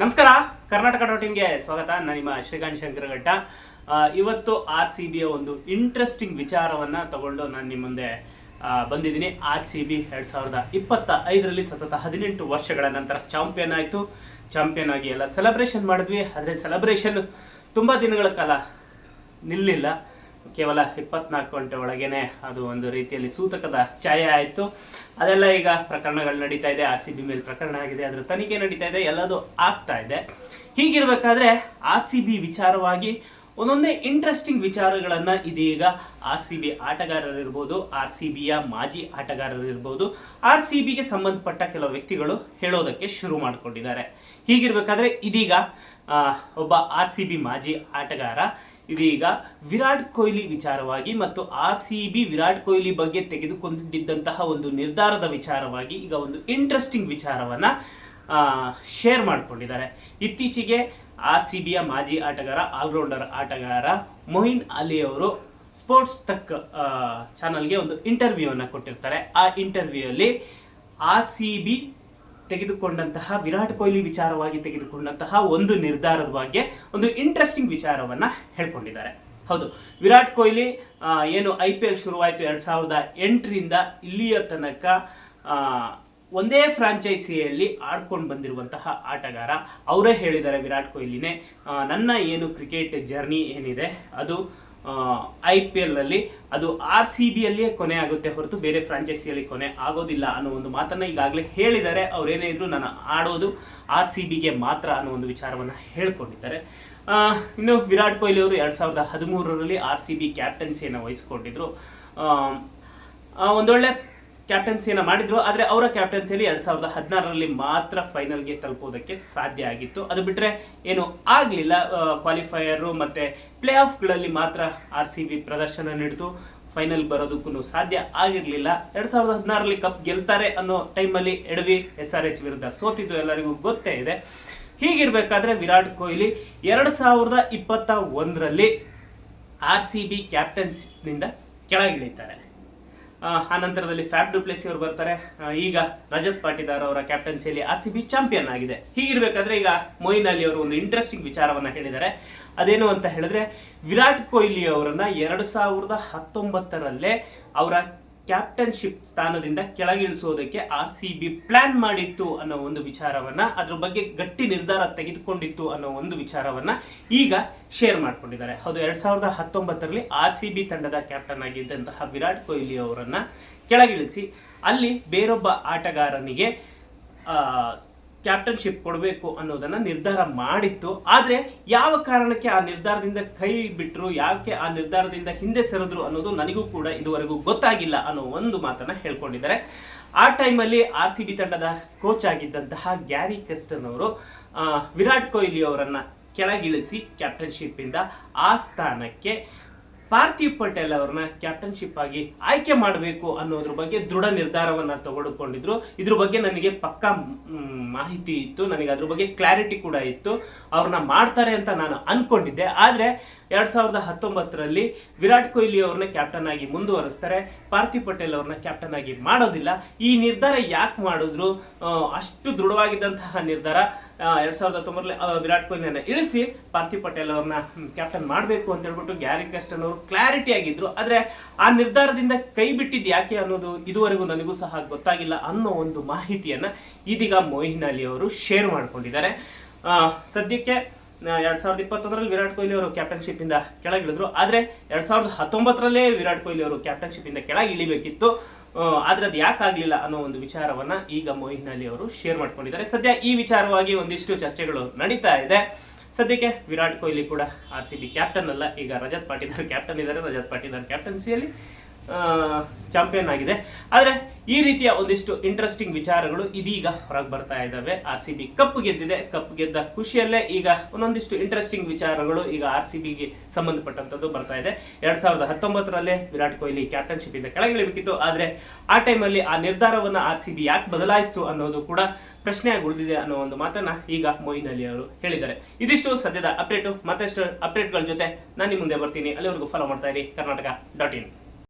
ನಮಸ್ಕಾರ, ಕರ್ನಾಟಕ ಡಾಟ್ ಇನ್ಗೆ ಸ್ವಾಗತ. ನಾನು ನಿಮ್ಮ ಶ್ರೀಕಾಂತ್ ಶಂಕರಘಟ್ಟ ಇವತ್ತು ಆರ್ ಸಿ ಬಿಯ ಒಂದು ಇಂಟ್ರೆಸ್ಟಿಂಗ್ ವಿಚಾರವನ್ನ ತಗೊಂಡು ನಾನು ನಿಮ್ಮ ಮುಂದೆ ಬಂದಿದ್ದೀನಿ. ಆರ್ ಸಿ ಬಿ ಎರಡ್ ಸಾವಿರದ ಇಪ್ಪತ್ತ ಐದರಲ್ಲಿ ಸತತ ಹದಿನೆಂಟು ವರ್ಷಗಳ ನಂತರ ಚಾಂಪಿಯನ್ ಆಯಿತು. ಚಾಂಪಿಯನ್ ಆಗಿ ಎಲ್ಲ ಸೆಲೆಬ್ರೇಷನ್ ಮಾಡಿದ್ವಿ. ಆದರೆ ಸೆಲೆಬ್ರೇಷನ್ ತುಂಬ ದಿನಗಳ ಕಾಲ ನಿಲ್ಲಿಲ್ಲ. ಕೇವಲ ಇಪ್ಪತ್ನಾಲ್ಕು ಗಂಟೆ ಒಳಗೇನೆ ಅದು ಒಂದು ರೀತಿಯಲ್ಲಿ ಸೂತಕದ ಛಾಯೆ ಆಯಿತು. ಅದೆಲ್ಲ ಈಗ ಪ್ರಕರಣಗಳು ನಡೀತಾ ಇದೆ, ಆರ್ ಸಿ ಬಿ ಮೇಲೆ ಪ್ರಕರಣ ಆಗಿದೆ, ಅದರ ತನಿಖೆ ನಡೀತಾ ಇದೆ, ಎಲ್ಲದು ಆಗ್ತಾ ಇದೆ. ಹೀಗಿರ್ಬೇಕಾದ್ರೆ ಆರ್ ಸಿ ಬಿ ವಿಚಾರವಾಗಿ ಒಂದೊಂದೇ ಇಂಟ್ರೆಸ್ಟಿಂಗ್ ವಿಚಾರಗಳನ್ನು ಇದೀಗ ಆರ್ ಸಿ ಬಿ ಆಟಗಾರರಿರ್ಬೋದು, ಆರ್ ಸಿ ಬಿಯ ಮಾಜಿ ಆಟಗಾರರಿರ್ಬೋದು, ಆರ್ ಸಿ ಬಿಗೆ ಸಂಬಂಧಪಟ್ಟ ಕೆಲವು ವ್ಯಕ್ತಿಗಳು ಹೇಳೋದಕ್ಕೆ ಶುರು ಮಾಡಿಕೊಂಡಿದ್ದಾರೆ. ಹೀಗಿರ್ಬೇಕಾದ್ರೆ ಇದೀಗ ಒಬ್ಬ ಆರ್ ಸಿ ಬಿ ಮಾಜಿ ಆಟಗಾರ. ಇದೀಗ ವಿರಾಟ್ ಕೊಹ್ಲಿ ವಿಚಾರವಾಗಿ ಮತ್ತು R C B Virat Kohli ಬಗ್ಗೆ ತೆಗೆದುಕೊಂಡಿದ್ದಂತಹ ಒಂದು ನಿರ್ಧಾರದ ವಿಚಾರವಾಗಿ ಈಗ ಒಂದು ಇಂಟ್ರೆಸ್ಟಿಂಗ್ ವಿಚಾರವನ್ನ ಶೇರ್ ಮಾಡಿಕೊಂಡಿದ್ದಾರೆ. ಇತ್ತೀಚೆಗೆ ಆರ್ ಸಿ ಬಿಯ ಮಾಜಿ ಆಟಗಾರ ಆಲ್ರೌಂಡರ್ ಆಟಗಾರ ಮೊಹಿನ್ ಅಲಿ ಅವರು ಸ್ಪೋರ್ಟ್ಸ್ ತಕ್ ಚಾನಲ್ಗೆ ಒಂದು ಇಂಟರ್ವ್ಯೂ ಅನ್ನು ಕೊಟ್ಟಿರ್ತಾರೆ. ಆ ಇಂಟರ್ವ್ಯೂ ಅಲ್ಲಿ ಆರ್ ಸಿ ಬಿ ತೆಗೆದುಕೊಂಡಂತಹ ವಿರಾಟ್ ಕೊಹ್ಲಿ ವಿಚಾರವಾಗಿ ತೆಗೆದುಕೊಂಡಂತಹ ಒಂದು ನಿರ್ಧಾರದ ಬಗ್ಗೆ ಒಂದು ಇಂಟ್ರೆಸ್ಟಿಂಗ್ ವಿಚಾರವನ್ನ ಹೇಳ್ಕೊಂಡಿದ್ದಾರೆ. ಹೌದು, ವಿರಾಟ್ ಕೊಹ್ಲಿ ಏನು ಐ ಪಿ ಎಲ್ ಶುರುವಾಯಿತು ಎರಡ್ ಸಾವಿರದ ಎಂಟರಿಂದ ಇಲ್ಲಿಯ ತನಕ ಒಂದೇ ಫ್ರಾಂಚೈಸಿಯಲ್ಲಿ ಆಡ್ಕೊಂಡು ಬಂದಿರುವಂತಹ ಆಟಗಾರ. ಅವರೇ ಹೇಳಿದ್ದಾರೆ ವಿರಾಟ್ ಕೊಹ್ಲಿನೇ ನನ್ನ ಏನು ಕ್ರಿಕೆಟ್ ಜರ್ನಿ ಏನಿದೆ, ಅದು ಐ ಪಿ ಎಲ್ನಲ್ಲಿ ಅದು ಆರ್ ಸಿ ಬಿಯಲ್ಲಿಯೇ ಕೊನೆ ಆಗುತ್ತೆ ಹೊರತು ಬೇರೆ ಫ್ರಾಂಚೈಸಿಯಲ್ಲಿ ಕೊನೆ ಆಗೋದಿಲ್ಲ ಅನ್ನೋ ಒಂದು ಮಾತನ್ನ ಈಗಾಗಲೇ ಹೇಳಿದ್ದಾರೆ. ಅವ್ರೇನೇ ಇದ್ರು ನಾನು ಆಡೋದು ಆರ್ ಸಿ ಬಿಗೆ ಮಾತ್ರ ಅನ್ನೋ ಒಂದು ವಿಚಾರವನ್ನು ಹೇಳ್ಕೊಂಡಿದ್ದಾರೆ. ಇನ್ನು ವಿರಾಟ್ ಕೊಹ್ಲಿ ಅವರು ಎರಡ್ ಸಾವಿರದ ಹದಿಮೂರರಲ್ಲಿ ಆರ್ ಸಿ ಬಿ ಕ್ಯಾಪ್ಟನ್ಸಿಯನ್ನು ವಹಿಸಿಕೊಂಡಿದ್ರು. ಒಂದೊಳ್ಳೆ ಕ್ಯಾಪ್ಟನ್ಸಿಯನ್ನು ಮಾಡಿದ್ರು. ಆದರೆ ಅವರ ಕ್ಯಾಪ್ಟನ್ಸಿಯಲ್ಲಿ ಎರಡು ಸಾವಿರದ ಹದಿನಾರರಲ್ಲಿ ಮಾತ್ರ ಫೈನಲ್ಗೆ ತಲುಪೋದಕ್ಕೆ ಸಾಧ್ಯ ಆಗಿತ್ತು. ಅದು ಬಿಟ್ಟರೆ ಏನು ಆಗಲಿಲ್ಲ. ಕ್ವಾಲಿಫೈಯರು ಮತ್ತೆ ಪ್ಲೇ ಆಫ್ಗಳಲ್ಲಿ ಮಾತ್ರ ಆರ್ ಸಿ ಬಿ ಪ್ರದರ್ಶನ ನೀಡಿತು. ಫೈನಲ್ ಬರೋದಕ್ಕೂ ಸಾಧ್ಯ ಆಗಿರಲಿಲ್ಲ. ಎರಡು ಸಾವಿರದ ಹದಿನಾರರಲ್ಲಿ ಕಪ್ ಗೆಲ್ತಾರೆ ಅನ್ನೋ ಟೈಮಲ್ಲಿ ಎಡವಿ ಎಸ್ ಆರ್ ಎಚ್ ವಿರುದ್ಧ ಸೋತಿದ್ದು ಎಲ್ಲರಿಗೂ ಗೊತ್ತೇ ಇದೆ. ಹೀಗಿರಬೇಕಾದ್ರೆ ವಿರಾಟ್ ಕೊಹ್ಲಿ ಎರಡು ಸಾವಿರದ ಇಪ್ಪತ್ತ ಒಂದರಲ್ಲಿ ಆರ್ ಸಿ ಬಿ ಕ್ಯಾಪ್ಟನ್ಸ್ನಿಂದ ಕೆಳಗಿಳಿತಾರೆ. ಆ, ನಂತರದಲ್ಲಿ ಫ್ಯಾಬ್ ಡುಪ್ಲೆಸಿ ಅವರು ಬರ್ತಾರೆ. ಈಗ ರಜತ್ ಪಾಟೀದಾರ್ ಅವರ ಕ್ಯಾಪ್ಟನ್ಸಿಯಲ್ಲಿ ಆರ್ ಸಿ ಬಿ ಚಾಂಪಿಯನ್ ಆಗಿದೆ. ಹೀಗಿರ್ಬೇಕಾದ್ರೆ ಈಗ ಮೊಯಿನ್ ಅಲಿ ಅವರು ಒಂದು ಇಂಟ್ರೆಸ್ಟಿಂಗ್ ವಿಚಾರವನ್ನ ಹೇಳಿದ್ದಾರೆ. ಅದೇನು ಅಂತ ಹೇಳಿದ್ರೆ ವಿರಾಟ್ ಕೊಹ್ಲಿ ಅವರನ್ನ ಎರಡು ಸಾವಿರದ ಹತ್ತೊಂಬತ್ತರಲ್ಲೇ ಅವರ ಕ್ಯಾಪ್ಟನ್ಶಿಪ್ ಸ್ಥಾನದಿಂದ ಕೆಳಗಿಳಿಸೋದಕ್ಕೆ ಆರ್ ಸಿ ಬಿ ಪ್ಲಾನ್ ಮಾಡಿತ್ತು ಅನ್ನೋ ಒಂದು ವಿಚಾರವನ್ನ, ಅದ್ರ ಬಗ್ಗೆ ಗಟ್ಟಿ ನಿರ್ಧಾರ ತೆಗೆದುಕೊಂಡಿತ್ತು ಅನ್ನೋ ಒಂದು ವಿಚಾರವನ್ನ ಈಗ ಶೇರ್ ಮಾಡ್ಕೊಂಡಿದ್ದಾರೆ. ಹೌದು, ಎರಡ್ ಸಾವಿರದ ಹತ್ತೊಂಬತ್ತರಲ್ಲಿ ಆರ್ ಸಿ ಬಿ ತಂಡದ ಕ್ಯಾಪ್ಟನ್ ಆಗಿದ್ದಂತಹ ವಿರಾಟ್ ಕೊಹ್ಲಿ ಅವರನ್ನ ಕೆಳಗಿಳಿಸಿ, ಅಲ್ಲಿ ಬೇರೊಬ್ಬ ಆಟಗಾರನಿಗೆ ಕ್ಯಾಪ್ಟನ್ಶಿಪ್ ಕೊಡಬೇಕು ಅನ್ನೋದನ್ನ ನಿರ್ಧಾರ ಮಾಡಿತ್ತು. ಆದರೆ ಯಾವ ಕಾರಣಕ್ಕೆ ಆ ನಿರ್ಧಾರದಿಂದ ಕೈ ಬಿಟ್ಟರು ಯಾಕೆ ಆ ನಿರ್ಧಾರದಿಂದ ಹಿಂದೆ ಸರಿದ್ರು ಅನ್ನೋದು ನನಗೂ ಕೂಡ ಇದುವರೆಗೂ ಗೊತ್ತಾಗಿಲ್ಲ ಅನ್ನೋ ಒಂದು ಮಾತನ್ನ ಹೇಳ್ಕೊಂಡಿದ್ದಾರೆ. ಆ ಟೈಮಲ್ಲಿ ಆರ್ ಸಿ ಬಿ ತಂಡದ ಕೋಚ್ ಆಗಿದ್ದಂತಹ ಗ್ಯಾರಿ ಕೆಸ್ಟನ್ ಅವರು ವಿರಾಟ್ ಕೊಹ್ಲಿ ಅವರನ್ನು ಕೆಳಗಿಳಿಸಿ ಕ್ಯಾಪ್ಟನ್ಶಿಪ್ ಇಂದ ಆ ಸ್ಥಾನಕ್ಕೆ ಪಾರ್ಥಿವ್ ಪಟೇಲ್ ಅವ್ರನ್ನ ಕ್ಯಾಪ್ಟನ್ಶಿಪ್ ಆಗಿ ಆಯ್ಕೆ ಮಾಡಬೇಕು ಅನ್ನೋದ್ರ ಬಗ್ಗೆ ದೃಢ ನಿರ್ಧಾರವನ್ನ ತಗೊಳ್ಕೊಂಡಿದ್ರು. ಇದ್ರ ಬಗ್ಗೆ ನನಗೆ ಪಕ್ಕಾ ಮಾಹಿತಿ ಇತ್ತು. ನನಗೆ ಅದ್ರ ಬಗ್ಗೆ ಕ್ಲಾರಿಟಿ ಕೂಡ ಇತ್ತು. ಅವ್ರನ್ನ ಮಾಡ್ತಾರೆ ಅಂತ ನಾನು ಅನ್ಕೊಂಡಿದ್ದೆ. ಆದ್ರೆ ಎರಡ್ ಸಾವಿರದ ಹತ್ತೊಂಬತ್ತರಲ್ಲಿ ವಿರಾಟ್ ಕೊಹ್ಲಿ ಅವ್ರನ್ನ ಕ್ಯಾಪ್ಟನ್ ಆಗಿ ಮುಂದುವರಿಸ್ತಾರೆ. ಪಾರ್ಥಿವ್ ಪಟೇಲ್ ಅವ್ರನ್ನ ಕ್ಯಾಪ್ಟನ್ ಆಗಿ ಮಾಡೋದಿಲ್ಲ. ಈ ನಿರ್ಧಾರ ಯಾಕೆ ಮಾಡಿದ್ರು? ಅಷ್ಟು ದೃಢವಾಗಿದ್ದಂತಹ ನಿರ್ಧಾರ ಎರಡ್ ಸಾವಿರದ ಹತ್ತೊಂಬತ್ತರಲ್ಲಿ ವಿರಾಟ್ ಕೊಹ್ಲಿಯನ್ನ ಇಳಿಸಿ ಪಾರ್ಥಿವ್ ಪಟೇಲ್ ಅವ್ರನ್ನ ಕ್ಯಾಪ್ಟನ್ ಮಾಡಬೇಕು ಅಂತ ಹೇಳ್ಬಿಟ್ಟು ಗ್ಯಾರಿ ಕ್ಯಾಸ್ಟನ್ ಅವರು ಕ್ಲಾರಿಟಿ ಆಗಿದ್ರು. ಆದ್ರೆ ಆ ನಿರ್ಧಾರದಿಂದ ಕೈ ಬಿಟ್ಟಿದ್ದು ಯಾಕೆ ಅನ್ನೋದು ಇದುವರೆಗೂ ನನಗೂ ಸಹ ಗೊತ್ತಾಗಿಲ್ಲ ಅನ್ನೋ ಒಂದು ಮಾಹಿತಿಯನ್ನ ಇದೀಗ ಮೊಹಿನ್ ಅಲಿ ಅವರು ಶೇರ್ ಮಾಡ್ಕೊಂಡಿದ್ದಾರೆ. ಸದ್ಯಕ್ಕೆ ಎರಡ್ ಸಾವಿರದ ಇಪ್ಪತ್ತೊಂದರಲ್ಲಿ ವಿರಾಟ್ ಕೊಹ್ಲಿ ಅವರು ಕ್ಯಾಪ್ಟನ್ಶಿಪ್ ಇಂದ ಕೆಳಗಿಳಿದ್ರು. ಆದ್ರೆ ಎರಡ್ ಸಾವಿರದ ಹತ್ತೊಂಬತ್ತರಲ್ಲೇ ವಿರಾಟ್ ಕೊಹ್ಲಿ ಅವರು ಕ್ಯಾಪ್ಟನ್ಶಿಪ್ ಇಂದ ಕೆಳಗೆ ಇಳಿಬೇಕಿತ್ತು. ಆದ್ರೆ ಅದು ಯಾಕಾಗ್ಲಿಲ್ಲ ಅನ್ನೋ ಒಂದು ವಿಚಾರವನ್ನ ಈಗ ಮೊಹಿನ್ ಅಲಿ ಅವರು ಶೇರ್ ಮಾಡ್ಕೊಂಡಿದ್ದಾರೆ. ಸದ್ಯ ಈ ವಿಚಾರವಾಗಿ ಒಂದಿಷ್ಟು ಚರ್ಚೆಗಳು ನಡೀತಾ ಇದೆ. ಸದ್ಯಕ್ಕೆ ವಿರಾಟ್ ಕೊಹ್ಲಿ ಕೂಡ ಆರ್ ಸಿ ಬಿ ಕ್ಯಾಪ್ಟನ್ ಅಲ್ಲ. ಈಗ ರಜತ್ ಪಾಟಿದಾರ್ ಕ್ಯಾಪ್ಟನ್ ಇದ್ದಾರೆ. ರಜತ್ ಪಾಟಿದಾರ್ ಕ್ಯಾಪ್ಟನ್ಸಿಯಲ್ಲಿ ಚಾಂಪಿಯನ್ ಆಗಿದೆ. ಆದರೆ ಈ ರೀತಿಯ ಒಂದಿಷ್ಟು ಇಂಟ್ರೆಸ್ಟಿಂಗ್ ವಿಚಾರಗಳು ಇದೀಗ ಹೊರಗೆ ಬರ್ತಾ ಇದ್ದಾವೆ ಆರ್ ಸಿ ಬಿ ಕಪ್ ಗೆದ್ದಿದೆ. ಕಪ್ ಗೆದ್ದ ಖುಷಿಯಲ್ಲೇ ಈಗ ಒಂದೊಂದಿಷ್ಟು ಇಂಟ್ರೆಸ್ಟಿಂಗ್ ವಿಚಾರಗಳು ಈಗ ಆರ್ ಸಿ ಬಿಗೆ ಸಂಬಂಧಪಟ್ಟಂತದ್ದು ಬರ್ತಾ ಇದೆ. ಎರಡ್ ಸಾವಿರದ ಹತ್ತೊಂಬತ್ತರಲ್ಲೇ ವಿರಾಟ್ ಕೊಹ್ಲಿ ಕ್ಯಾಪ್ಟನ್ಶಿಪ್ ಇಂದ ಕೆಳಗಿಳಿಬೇಕಿತ್ತು ಆದರೆ ಆ ಟೈಮಲ್ಲಿ ಆ ನಿರ್ಧಾರವನ್ನ ಆರ್ ಸಿ ಬಿ ಯಾಕೆ ಬದಲಾಯಿಸ್ತು ಅನ್ನೋದು ಕೂಡ ಪ್ರಶ್ನೆಯಾಗಿ ಉಳಿದಿದೆ ಅನ್ನೋ ಒಂದು ಮಾತನ್ನ ಈಗ ಮೊಯಿನ್ ಅಲಿ ಅವರು ಹೇಳಿದ್ದಾರೆ. ಇದಿಷ್ಟು ಸದ್ಯದ ಅಪ್ಡೇಟು ಮತ್ತಷ್ಟು ಅಪ್ಡೇಟ್ಗಳ ಜೊತೆ ನಾನು ನಿಮ್ಮ ಮುಂದೆ ಬರ್ತೀನಿ. ಅಲ್ಲಿವರೆಗೂ ಫಾಲೋ ಮಾಡ್ತಾ ಇರಿ. Karnataka dot in.